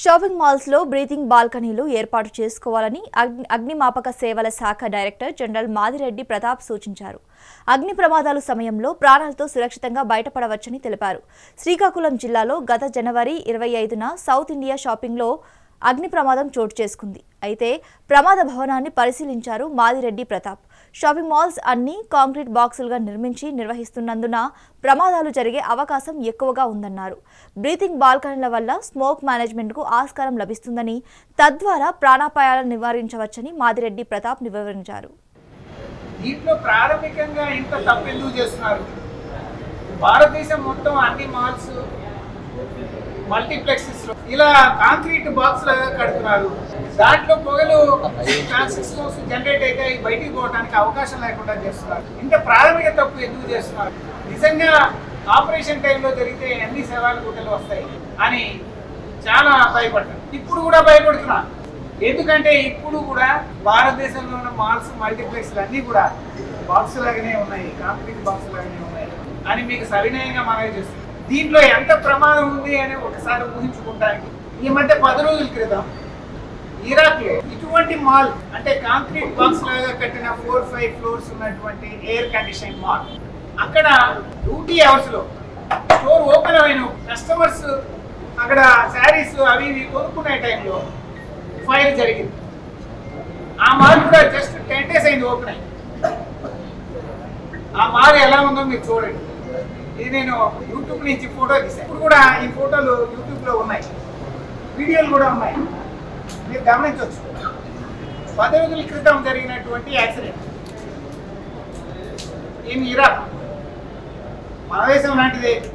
Shopping మాల్స్లో breathing బాల్కనీలు ఏర్పాటు చేసుకోవాలని అగ్ని అగ్నిమాపక సేవల శాఖ డైరెక్టర్ జనరల్ మాదిరెడ్డి ప్రతాప్ సూచించారు. అగ్ని ప్రమాదాలు సమయంలో ప్రాణాలతో సురక్షితంగా బయటపడవచ్చని తెలిపారు. శ్రీకాకుళం జిల్లాలో గత జనవరి ఇరవై ఐదున సౌత్ ఇండియా షాపింగ్లో అగ్ని ప్రమాదం చోటు చేసుకుంది. అయితే ప్రమాద భవనాన్ని పరిశీలించారు మాదిరెడ్డి ప్రతాప్. షాపింగ్ మాల్స్ అన్ని కాంక్రీట్ బాక్సులుగా నిర్మించి నిర్వహిస్తున్నందున ప్రమాదాలు జరిగే అవకాశం ఎక్కువగా ఉందన్నారు. బ్రీతింగ్ బాల్కనీల వల్ల స్మోక్ మేనేజ్మెంట్కు ఆస్కారం లభిస్తుందని తద్వారా ప్రాణాపాయాలను నివారించవచ్చని మాదిరెడ్డి ప్రతాప్ వివరించారు. దీంట్లో ప్రాథమికంగా ఇంత తప్పెందుకు చేస్తున్నారు? భారతదేశం మొత్తం అన్ని మాల్స్ మల్టీప్లెక్సెస్ ఇలా కాంక్రీట్ బాక్స్ లాగా కడుతున్నారు. దాంట్లో పొగలు ట్రాన్సిస్టర్స్ జనరేట్ అయితే బయటికి పోవడానికి అవకాశం లేకుండా చేస్తున్నారు. ఇంత ప్రాథమిక తప్పు ఎందుకు చేస్తున్నారు? నిజంగా ఆపరేషన్ టైంలో జరిగితే అన్ని శవాలు గుట్టలు వస్తాయి అని చాలా భయపడ్డారు. ఇప్పుడు కూడా భయపడుతున్నా ఎందుకంటే ఇప్పుడు కూడా భారతదేశంలో ఉన్న మాల్స్ మల్టీప్లెక్స్లు అన్నీ కూడా బాక్స్ లాగానే ఉన్నాయి కాంక్రీట్ బాక్స్ లాగానే ఉన్నాయి అని మీకు సవినయంగా మనవి చేస్తుంది దీంట్లో ఎంత ప్రమాదం ఉంది అని ఒకసారి ఊహించుకుంటానికి ఈ మధ్య పది రోజుల క్రితం ఇరాక్లో ఇటువంటి మాల్ అంటే కాంక్రీట్ బాక్స్ లాగా కట్టిన ఫోర్ ఫైవ్ ఫ్లోర్స్ ఉన్నటువంటి ఎయిర్ కండిషన్ మాల్ అక్కడ డ్యూటీ అవర్స్లో స్టోర్ ఓపెన్ అయిన కస్టమర్స్ అక్కడ శారీస్ అవి ఇవి కొనుక్కునే టైంలో ఫైర్ జరిగింది. ఆ మాల్ కూడా జస్ట్ టెన్ డేస్ అయింది ఓపెన్ అయింది ఆ మాల్ ఎలా ఉందో మీరు చూడండి. ఇది నేను యూట్యూబ్ నుంచి ఫోటో తీసాను ఇప్పుడు కూడా ఈ ఫోటోలు యూట్యూబ్లో ఉన్నాయి. వీడియోలు కూడా ఉన్నాయి. మీరు గమనించవచ్చు. పది రోజుల క్రితం జరిగినటువంటి యాక్సిడెంట్. In Iraq. మన దేశం లాంటిదే.